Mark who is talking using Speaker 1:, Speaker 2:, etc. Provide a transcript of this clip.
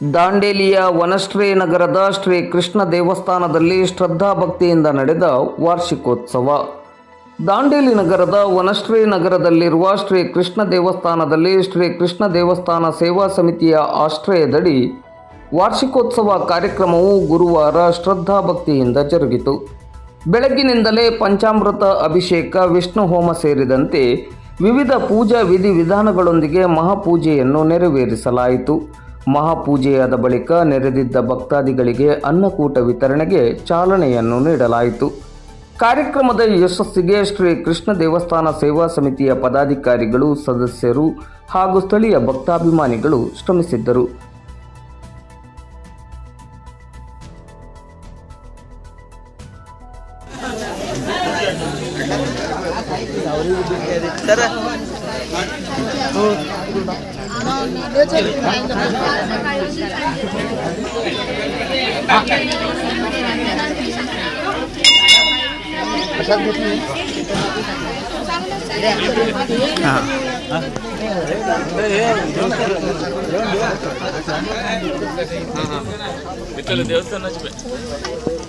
Speaker 1: ದಾಂಡೇಲಿಯ ವನಶ್ರೀ ನಗರದ ಶ್ರೀ ಕೃಷ್ಣ ದೇವಸ್ಥಾನದಲ್ಲಿ ಶ್ರದ್ಧಾಭಕ್ತಿಯಿಂದ ನಡೆದ ವಾರ್ಷಿಕೋತ್ಸವ. ದಾಂಡೇಲಿ ನಗರದ ವನಶ್ರೀ ನಗರದಲ್ಲಿರುವ ಶ್ರೀ ಕೃಷ್ಣ ದೇವಸ್ಥಾನದಲ್ಲಿ ಶ್ರೀ ಕೃಷ್ಣ ದೇವಸ್ಥಾನ ಸೇವಾ ಸಮಿತಿಯ ಆಶ್ರಯದಡಿ ವಾರ್ಷಿಕೋತ್ಸವ ಕಾರ್ಯಕ್ರಮವು ಗುರುವಾರ ಶ್ರದ್ಧಾಭಕ್ತಿಯಿಂದ ಜರುಗಿತು. ಬೆಳಗ್ಗಿನಿಂದಲೇ ಪಂಚಾಮೃತ ಅಭಿಷೇಕ, ವಿಷ್ಣು ಹೋಮ ಸೇರಿದಂತೆ ವಿವಿಧ ಪೂಜಾ ವಿಧಿವಿಧಾನಗಳೊಂದಿಗೆ ಮಹಾಪೂಜೆಯನ್ನು ನೆರವೇರಿಸಲಾಯಿತು. ಮಹಾಪೂಜೆಯಾದ ಬಳಿಕ ನೆರೆದಿದ್ದ ಭಕ್ತಾದಿಗಳಿಗೆ ಅನ್ನಕೂಟ ವಿತರಣೆಗೆ ಚಾಲನೆಯನ್ನು ನೀಡಲಾಯಿತು. ಕಾರ್ಯಕ್ರಮದ ಯಶಸ್ಸಿಗೆ ಶ್ರೀ ಕೃಷ್ಣ ದೇವಸ್ಥಾನ ಸೇವಾ ಸಮಿತಿಯ ಪದಾಧಿಕಾರಿಗಳು, ಸದಸ್ಯರು ಹಾಗೂ ಸ್ಥಳೀಯ ಭಕ್ತಾಭಿಮಾನಿಗಳು ಶ್ರಮಿಸಿದ್ದರು.
Speaker 2: ದೇವಸ್ಥಾನ ಹಚ್ಬೇಕು